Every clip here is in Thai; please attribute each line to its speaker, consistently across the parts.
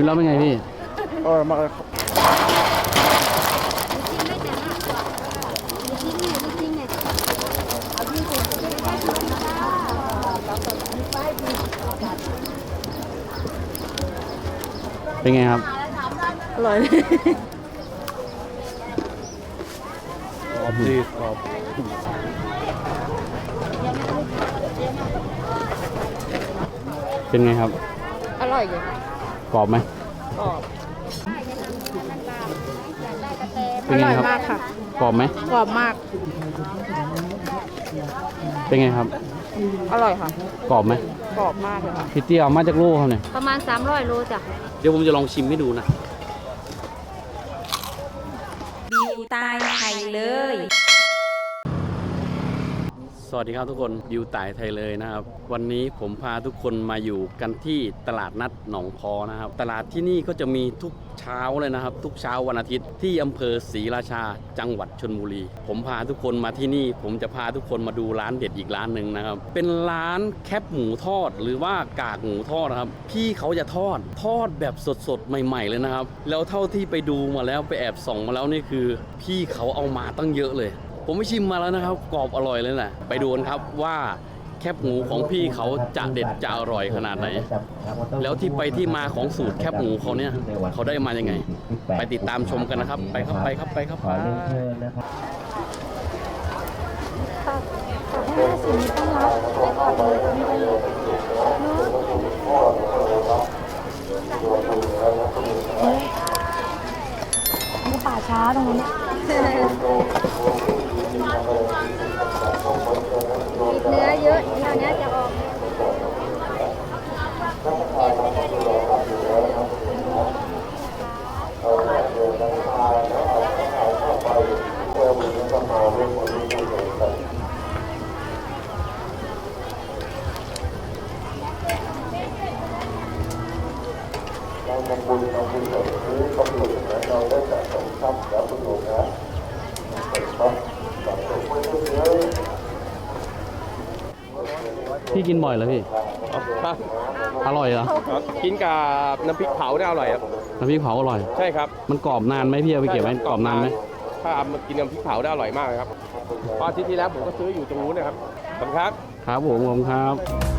Speaker 1: ชิม
Speaker 2: แล้วเป็นไงพี่
Speaker 3: อร่อยมากเลยครับ
Speaker 1: ชิมได้จ้ะลูกชิ้นเนี่ยลูกชิ้นเนี่ยเอาพี่เสร็จได้จ้า
Speaker 2: เป็นไงครับ
Speaker 4: อร่อย
Speaker 3: กรอบดีกรอบ
Speaker 2: เป็นไงครับ
Speaker 4: อร่อยอยู่
Speaker 2: กรอบไหม
Speaker 4: กรอบ
Speaker 2: เป็นไงครับ
Speaker 4: อร่อยมากค่ะ
Speaker 2: กรอบไหม
Speaker 4: กรอบมาก
Speaker 2: เป็นไงครับ
Speaker 4: อร่อยค่ะ
Speaker 2: กรอบไหม
Speaker 4: กรอบมากเลยค่ะ
Speaker 2: พี่เตี้ยเอามาจากลูกเขาเนี่ย
Speaker 1: ประมาณ 300 โลจ้ะ
Speaker 2: เดี๋ยวผมจะลองชิมให้ดูนะ
Speaker 5: บิวตายไทยเลย
Speaker 2: สวัสดีครับทุกคนดิวต่ายไทยเลยนะครับ วันนี้ผมพาทุกคนมาอยู่กันที่ตลาดนัดหนองพอนะครับ ตลาดที่นี่ก็จะมีทุกเช้าเลยนะครับ ทุกเช้าวันอาทิตย์ที่อำเภอศรีราชาจังหวัดชนบุรี ผมพาทุกคนมาที่นี่ ผมจะพาทุกคนมาดูร้านเด็ดอีกร้านหนึ่งนะครับ เป็นร้านแคบหมูทอดหรือว่ากากหมูทอดนะครับ พี่เขาจะทอดทอดแบบสดๆใหม่ ๆ เลยนะครับ แล้วเท่าที่ไปดูมาแล้วไปแอบส่องมาแล้วนี่คือ พี่เขาเอามาตั้งเยอะเลย ผมไปชิมมาแล้วนะครับ กรอบอร่อยเลยนะไปดูกันครับว่าแคบหมูของพี่เขาจะเด็ดจะอร่อยขนาดไหน แล้วที่ไปที่มาของสูตรแคบหมูเขาเนี่ยเขาได้มายังไง ไปติดตามชมกันนะครับ ไปครับไปครับไปครับไป
Speaker 1: มีป่าช้าตรงนี้ เนื้อเยอะแถวเนี้ยจะออก
Speaker 2: พี่กินบ่อยเหรอพี่
Speaker 3: ครับ
Speaker 2: อร่อยเหรอ
Speaker 3: ครับกินกับน้ำพริกเผาเนี่ยอร่อยครับ
Speaker 2: น้ำพริกเผาอร่อย
Speaker 3: ใช่ครับ
Speaker 2: มันกรอบนานไหมพี่เอาไปเก็บไว้กรอบนานไหม
Speaker 3: ถ้าเอามากินน้ำพริกเผาได้อร่อยมากเลยครับเพราะอาทิตย์ที่แล้วผมก็ซื้ออยู่ตรงนู้นนะครับขอบคุณครับ
Speaker 2: ครับผมผมครับ
Speaker 3: ครับ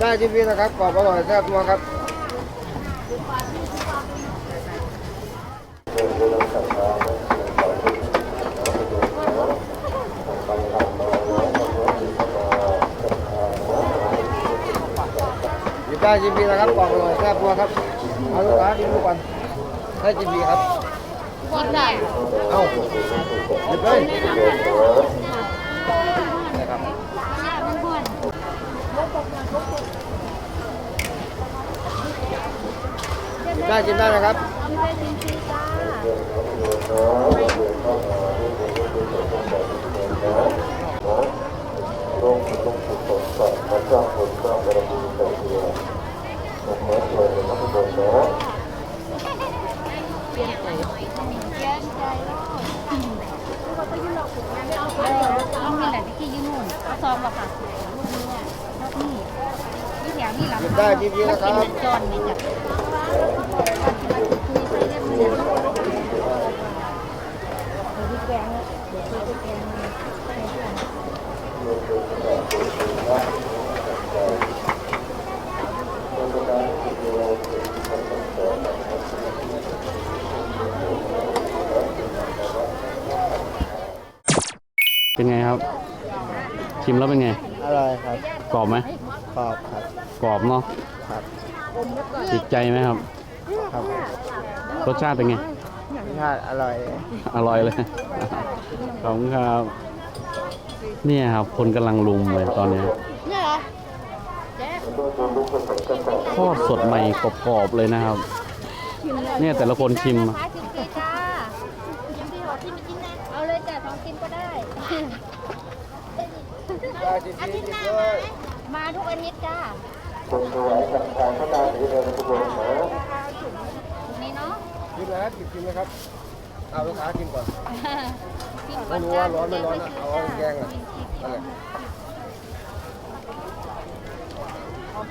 Speaker 1: ได้
Speaker 3: ที่พี่นะครับกรอบอร่อยแซ่บนัวครับยิบได้จิมพีนะครับกรอบอร่อยแซ่บนัวครับเอาลูกค้ากินทุกวันให้จิมพีครับ
Speaker 1: กินได้
Speaker 3: เอ้าหยิบเลยนะครับ
Speaker 1: มันพ่น
Speaker 3: หยิบ ได้จิมได้นะครับ
Speaker 1: ไม่ได้ชิมฟรีจ้าเย็นใจโลดเออเอามีแหละที่ยืนนู่นเอาซองมาค่ะนี่นี่แถวนี่หลัง
Speaker 3: หยิบได้จิมพีนะครับ
Speaker 1: จอนนี่จ้ะคุยไป เรื่อยๆ
Speaker 2: เป็นไงครับ
Speaker 1: ชิมแล้วเป็นไง
Speaker 6: อร่อยครับ
Speaker 1: กรอบไหม
Speaker 6: กรอบครับ
Speaker 1: กรอบเนาะ
Speaker 6: ครับ
Speaker 1: ติดใจไหมครับ
Speaker 6: ครับ
Speaker 1: รสชาติเป็นไง
Speaker 6: รสชาติอร่อย
Speaker 1: อร่อยเลย ขอบคุณครับ เนี่ยครับ คนกำลังลุมเลยตอนเนี้ย
Speaker 4: เนี่ยเหรอ
Speaker 1: ทอดสดใหม่กรอบๆเลยนะครับ เนี่ยแต่ละคนชิม
Speaker 4: ขายสิบสี่จ้าชิมดีหรอชิมไปกินนะเอาเลยจ้ะ สองกินก็ได้
Speaker 6: ได้จริงจริงด้วย
Speaker 4: มาทุกอาทิตย์จ้านี่เนาะ
Speaker 6: กินแล้วกินกินนะครับ เอาลูกค้ากินก่อน
Speaker 4: กินก่
Speaker 6: ไม่
Speaker 4: อน
Speaker 6: รู้
Speaker 4: จ้า
Speaker 6: ว่าร้อนไม่ร้อนนะเอาแกงอะนั่นแหละ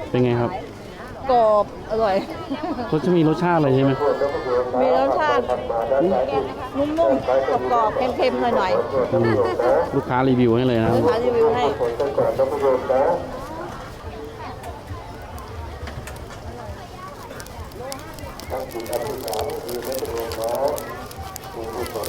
Speaker 1: เป็นไงครับ
Speaker 7: กรอบอร่อย
Speaker 1: เขาจะมีรสชาติอะไรใช่ไหม
Speaker 7: มีรสชาตินุ่มๆกรอบๆเค็มๆหน่อย
Speaker 1: อืมลูกค้ารีวิวให้เลยนะ
Speaker 7: ๆลูกค้ารีวิวให้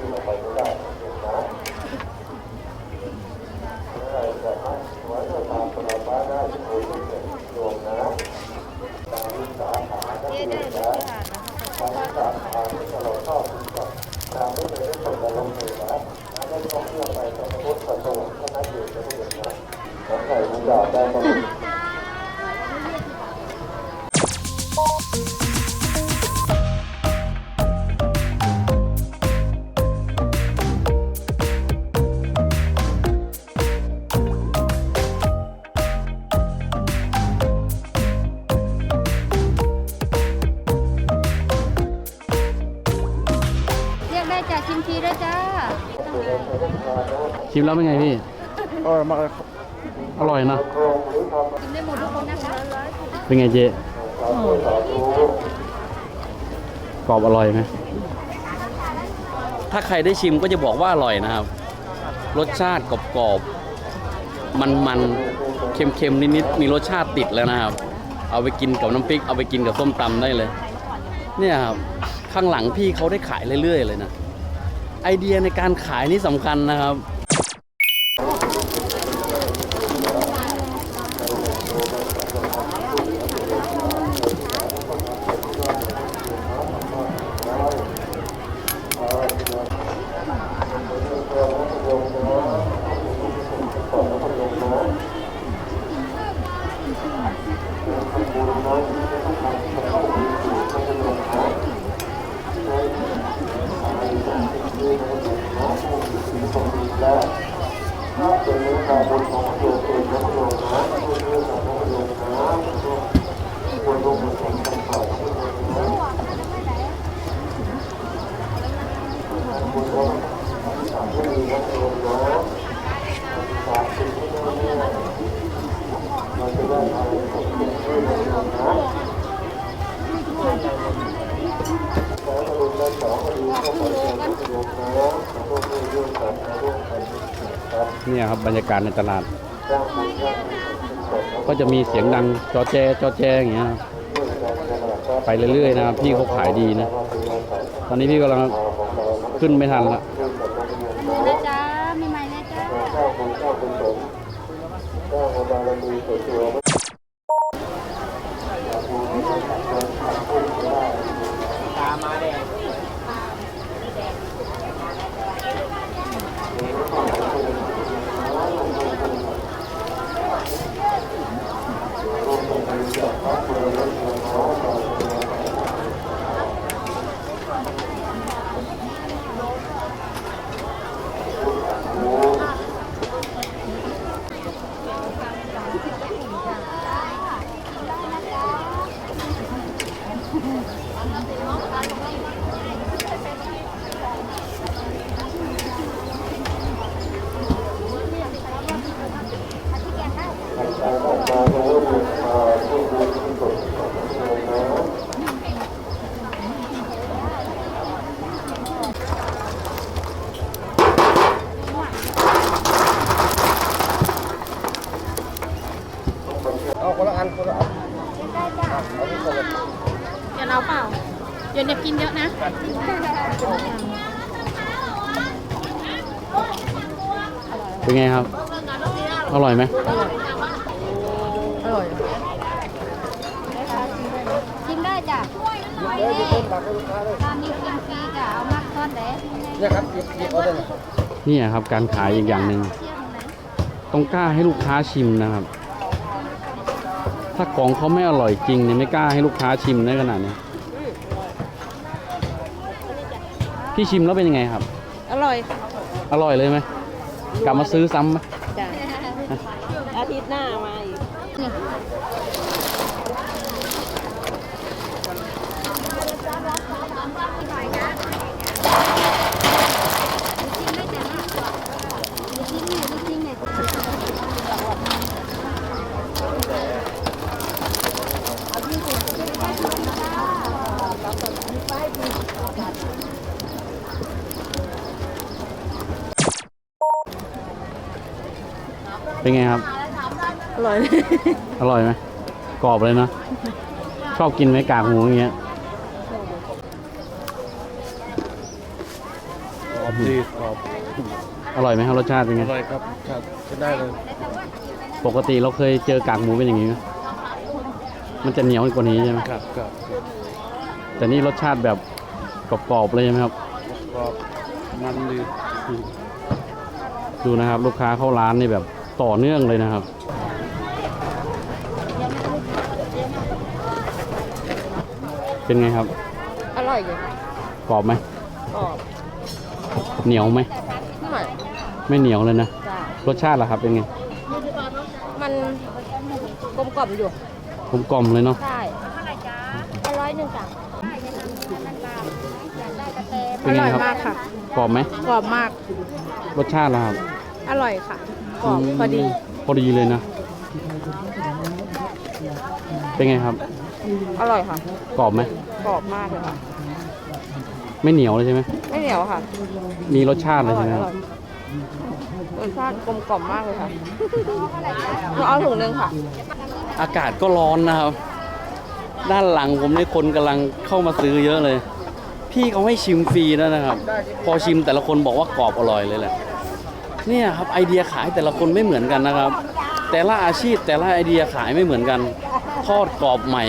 Speaker 4: 何? ชิม
Speaker 1: แล้วเป็นไงพี่
Speaker 6: อร่อยมากเลย
Speaker 1: อร่อยนะ
Speaker 4: ชิมได้หมดทุกคนนะคะ
Speaker 1: เป็นไงเจ๊กรอบอร่อยไหมถ้าใครได้ชิมก็จะบอกว่าอร่อยนะครับ รสชาติกรอบๆ มันๆ เค็มๆ นิดๆ มีรสชาติติดแล้วนะครับ เอาไปกินกับน้ำพริก เอาไปกินกับส้มตำได้เลย เนี่ยครับ ข้างหลังพี่เขาได้ขายเรื่อยๆ เลยนะ ไอเดียในการขายนี่สำคัญนะครับ Lord. เนี่ยครับบรรยากาศในตลาด ก็จะมีเสียงดังจอแจจอแจอย่างเงี้ยไปเรื่อยๆนะครับพี่เขาขายดีนะ ตอนนี้พี่กำลังขึ้นไม่ทันละ
Speaker 4: เลยจ้ามีใหม่เลยจ้า
Speaker 1: น ดี๋ยวเนี่ยกินเยอะนะ
Speaker 2: เป็นไงครับ อร่อยไหม
Speaker 4: อร่อย
Speaker 1: กินได้จ้ะตอนนี้กินฟรีจ้ะเอามากทอดแหล
Speaker 3: เนี่ยครับหยิบหยิบเอาเลย
Speaker 2: นี่ครับการขายอีกอย่างหนึ่ง
Speaker 1: เที่ยวตรงไหน
Speaker 2: ต้องกล้าให้ลูกค้าชิมนะครับ ถ้าของเขาไม่อร่อยจริงเนี่ยไม่กล้าให้ลูกค้าชิมได้ขนาดนี้พี่ชิมแล้วเป็นยังไงครับ
Speaker 4: อร่อย
Speaker 2: อร่อยเลยไหม กลับมาซื้อซ้ำไหม
Speaker 4: จ้ะอาทิตย์หน้ามาอีก
Speaker 2: เป็นไงครับ
Speaker 4: อร่อย
Speaker 2: อร่อยไหมกรอบเลยนะ ชอบกินไหมกากหมูอย่างเงี้ย
Speaker 3: กรอบดีกรอบ
Speaker 2: อร่อยไหมครับรสชาติเป็นไง
Speaker 3: อร่อยครับครับใช้ได้เลย
Speaker 2: ปกติเราเคยเจอกากหมูเป็นอย่างนี้ไหมมันจะเหนียวกว่านี้ใช่ไหม
Speaker 3: ครับครับ
Speaker 2: แต่นี่รสชาติแบบกรอบๆเลยใช่ไหมครับ
Speaker 3: กรอบมันดี
Speaker 2: ดูนะครับ ลูกค้าเข้าร้านนี่แบบ ต่อเนื่องเลยนะครับ เป็นไงครับ
Speaker 4: อร่อยอยู่
Speaker 2: กรอบไหม
Speaker 4: กรอบ
Speaker 2: เหนียวไหม
Speaker 4: อร่อย
Speaker 2: ไม่เหนียวเลยนะ
Speaker 4: จ้ะ
Speaker 2: รสชาติล่ะครับเป็นไง
Speaker 4: มันกลมกล่อมอยู่
Speaker 2: กลมกล่อมเลยเนาะ
Speaker 4: ใช่อร่อยหนึ่งจ้ะ
Speaker 2: เป็นไงครับ
Speaker 4: มากค่ะ
Speaker 2: กรอบไหม
Speaker 4: กรอบมาก
Speaker 2: รสชาติล่ะครับ
Speaker 4: อร่อยค่ะ กรอบพอดี
Speaker 2: พอดีเลยนะ เป็นไงครับ
Speaker 4: อร่อยค่ะ
Speaker 2: กรอบไหม
Speaker 4: กรอบมากเลยค่ะ
Speaker 2: ไม่เหนียวเลยใช่ไหม
Speaker 4: ไม่เหนียวค่ะ
Speaker 2: มีรสชาติ
Speaker 4: อ
Speaker 2: เลย
Speaker 4: ร่อ
Speaker 2: ใช่
Speaker 4: ย
Speaker 2: ไหม
Speaker 4: อ
Speaker 2: ค
Speaker 4: ร่
Speaker 2: รั
Speaker 4: อบ ยรสชาติกลมกล่อมมากเลยค่ะเราเอาถุงหนึงค่ะ
Speaker 2: อากาศก็ร้อนนะครับ ด้านหลังผมนี่คนกำลังเข้ามาซื้อเยอะเลย พี่เขาให้ชิมฟรีแล้วนะครับ พอชิมแต่ละคนบอกว่ากรอบอร่อยเลยแหละ เนี่ยครับไอเดียขายแต่ละคนไม่เหมือนกันนะครับ แต่ละอาชีพแต่ละไอเดียขายไม่เหมือนกันทอดกรอบใหม่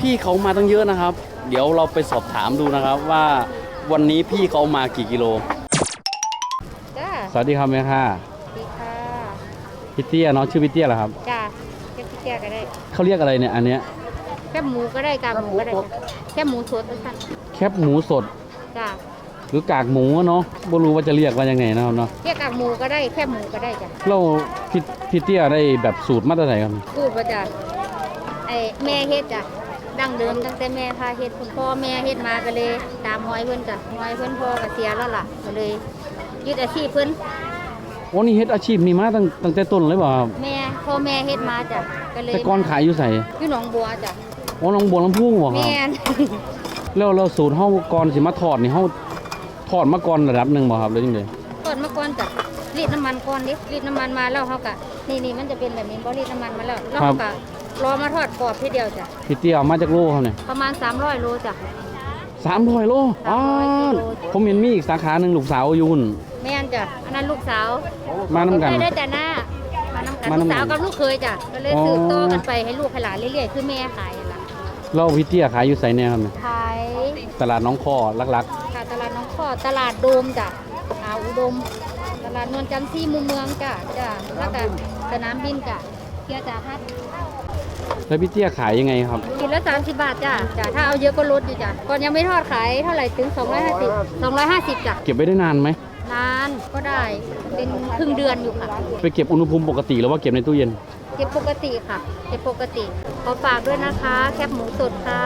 Speaker 2: พี่เขามาตั้งเยอะนะครับ เดี๋ยวเราไปสอบถามดูนะครับว่าวันนี้พี่เขามากี่กิโล
Speaker 4: จ้า
Speaker 2: สวัสดีครับแม่ค่ะ
Speaker 4: ดีค่ะ
Speaker 2: พี่เตี้ยเนาะชื่อพี่เตี้ยเหรอครับ
Speaker 4: จ้าแค่พี่แกก็ได้
Speaker 2: เขาเรียกอะไรเนี่ยอันเนี้ย
Speaker 4: แค่หมูก็ได้กากหมูก็ได้จ้ะแค่หมูสดสั้น
Speaker 2: แคบหมูสด
Speaker 4: จ้า
Speaker 2: หรือกากหมูอะเนาะไม่รู้ว่าจะเรียกว่ายังไงนะครับเนาะ
Speaker 4: แค่กากหมูก็ได้แค่หมูก็ได้จ้ะ
Speaker 2: เราพี่พี่เตี้ยได้แบบสูตรมาตรฐานครับ
Speaker 4: พูดว่าจ้ะไอแม่เฮ็ดจ้ะดั้งเดิมตั้งแต่แม่พาเฮ็ดคุณพ่อแม่เฮ็ดมาก็เลยตามหอยเพิ่นจ้ะหอยเพิ่นพ่อก็เสียแล้วล่ะก็เลยยึดอาชีพเพิ่น
Speaker 2: โอ้นี่เฮ็ดอาชีพนี้มาตั้งตั้งแต่ต้นเลยเปล่าครับ
Speaker 4: แม่พ่อแม่เฮ็ดมาจ้ะก็เลย
Speaker 2: แต่ก่อนขายอยู่ใส่
Speaker 4: อยู่หนองบัวจ้ะ
Speaker 2: โอ้น้องบัวลำพูบ่ครับ
Speaker 4: แม่น
Speaker 2: แล้วเราสูตรเฮาก่อนสิมาทอดนี่เฮา ทอดมาก่อนระดับหนึงบ่ครับหรือจังได
Speaker 4: ก่อนมาก่อนจ้ะรีดน้ำมันก่อนดิรีดน้ำมันมาแล้วเฮาก็นี่นี่มันจะเป็นแบบนี้บ่รีดน้ำมันมาแล้วแล้วเราก็รอมาทอดกรอบทีเดียวจ้ะ
Speaker 2: พี่เตี้ยเอามาจากโลครับเนี่ย
Speaker 4: ประมาณ 300 โลจ้ะ
Speaker 2: 300โลอ้า
Speaker 4: 300กิโล
Speaker 2: ผมเห็นมีอีกสาขาหนึงลูกสาวอยู่หุ่น
Speaker 4: แม่นจ้ะอันนั้นลูกสาว
Speaker 2: มานํกัน
Speaker 4: ไม่ได้แต่หน้ามาน้ำกัน
Speaker 2: มา
Speaker 4: ลู
Speaker 2: นำกัน
Speaker 4: กสาวกับลูกเคยจ้ะก็เลย
Speaker 2: อ๋อ
Speaker 4: สืบต่อกันไปให้ลูกให้หลานเรื่อยๆคือแม่ขายนั่นล่ะ
Speaker 2: แล้วพี่เตี้ยขายอยู่ไสเนี่ยครับเนี่ย
Speaker 4: ขาย
Speaker 2: ตลาดน้องคอลัก
Speaker 4: ค่ะตลาดน้องข้อตลาดโดมจ้ะอ่าวอุดม ตลาดนวลจันทร์ซี่มุมเมืองจ้ะจ้ะแล้วก็สนามบินจ้ะเกียร์จ่าพัด
Speaker 2: ๆแล้วพี่เตี้ยขายยังไงครับ
Speaker 4: กินละ30บาทจ้ะจ้ะถ้าเอาเยอะก็ลดอยู่จ้ะก่อนยังไม่ทอดขายเท่าไหร่ถึง250 250จ้ะ
Speaker 2: เก็บไว้ได้นานไหม
Speaker 4: นานก็ได้เป็นครึ่งเดือนอยู่ค่ะ
Speaker 2: ไปเก็บอุณหภูมิปกติหรือว่าเก็บในตู้เย็น
Speaker 4: เก็บปกติค่ะ เก็บปกติขอฝากด้วยนะคะ แคบหมูสดค่ะ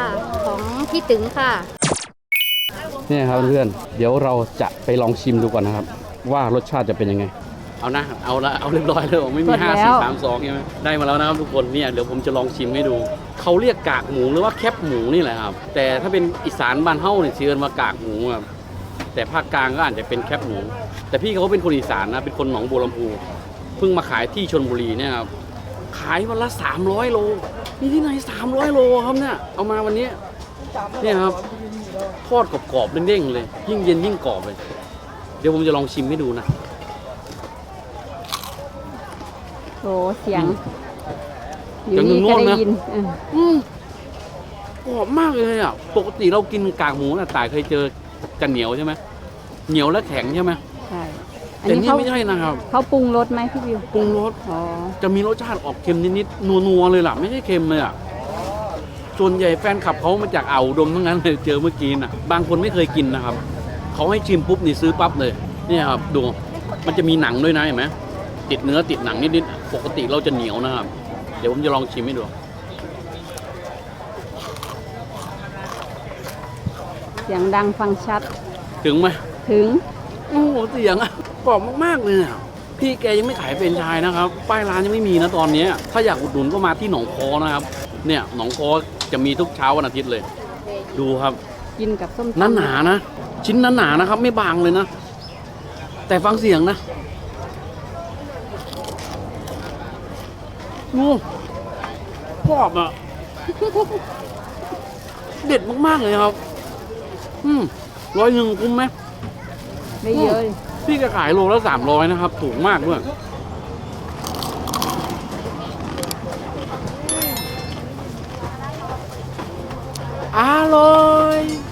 Speaker 4: ของพี่ตึงค่ะ
Speaker 2: เนี่ยครับเพื่อนเดี๋ยวเราจะไปลองชิมดูก่อนนะครับ ว่ารสชาติจะเป็นยังไง เอานะเอาละเอาเรียบร้อยแล้วไม่มี
Speaker 4: หมด
Speaker 2: ห้า
Speaker 4: แล้
Speaker 2: สี่
Speaker 4: ว
Speaker 2: สามสองใช่ไหมได้มาแล้วนะครับทุกคนเนี่ยเดี๋ยวผมจะลองชิมให้ดูเขาเรียกกากหมูหรือว่าแคบหมูนี่แหละครับแต่ถ้าเป็นอีสานบ้านเฮ้าเนี่ยเชื่อว่ากากหมูครับแต่ภาคกลางก็อาจจะเป็นแคบหมู แต่พี่เขาเป็นคนอีสานนะเป็นคนหนองบัวลำพูเพิ่งมาขายที่ชนบุรีเนี่ยครับขายวันละ 300 โลมีที่ไหน300 โลครับเนี่ยเอามาวันนี้เนี่ยครับ อดกรอบๆเด้งๆเลย ยิ่งเย็นยิ่งกรอบเลย เดี๋ยวผมจะลองชิมให้ดูนะ
Speaker 1: โอ้เสียง
Speaker 2: เสียงนุ่มๆนะ
Speaker 1: เออ
Speaker 2: อืมกรอบมากเลยอะ ปกติเรากินกากหมูนะต่ายเคยเจอจะเหนียวใช่ไหมเหนียวและแข็งใช่ไหม
Speaker 1: ใช่อัน
Speaker 2: แต่
Speaker 1: นี้
Speaker 2: นี่
Speaker 1: เขา
Speaker 2: ไม่ใช่นะครับ
Speaker 1: เขาปรุงรสไหมพี่วิว
Speaker 2: ปรุงรส
Speaker 1: อ๋อ
Speaker 2: จะมีรสชาติออกเค็มนิดๆนัวๆเลยล่ะ ไม่ใช่เค็มเลยอะ ส่วนใหญ่แฟนคลับเขามาจากอ่าวอุดมทั้งนั้นเลยเจอเมื่อกี้น่ะบางคนไม่เคยกินนะครับเขาให้ชิมปุ๊บนี่ซื้อปั๊บเลยเนี่ยครับดูมันจะมีหนังด้วยนะเห็นไหมติดเนื้อติดหนังนิดๆปกติเราจะเหนียวนะครับ เดี๋ยวผมจะลองชิมให้ดู
Speaker 1: เสียงดังฟังชัด
Speaker 2: ถึงไหม
Speaker 1: ถึง
Speaker 2: โอ้โหเสียงอะกรอบมากๆเลยอะพี่แกยังไม่ขายเป็นไชายนะครับ ป้ายร้านยังไม่มีนะตอนนี้ ถ้าอยากอุดหนุนก็มาที่หนองคอนะครับ เนี่ยหนองคอจะมีทุกเช้าวันอาทิตย์เลย ดูครับ
Speaker 1: กินกับส้ม
Speaker 2: หนา
Speaker 1: ตำ
Speaker 2: หนาๆนะ ชิ้นหนาหนาๆนะครับ ไม่บางเลยนะ แต่ฟังเสียงนะโอ้กรอบอะเด็ดมากๆเลยครับ อืมร้อยหนึ่งคุ้มไหม
Speaker 1: ได้เยอะเลย
Speaker 2: พี่ก็ขายโลละสามร้อยนะครับ ถูกมากด้วย อร่อย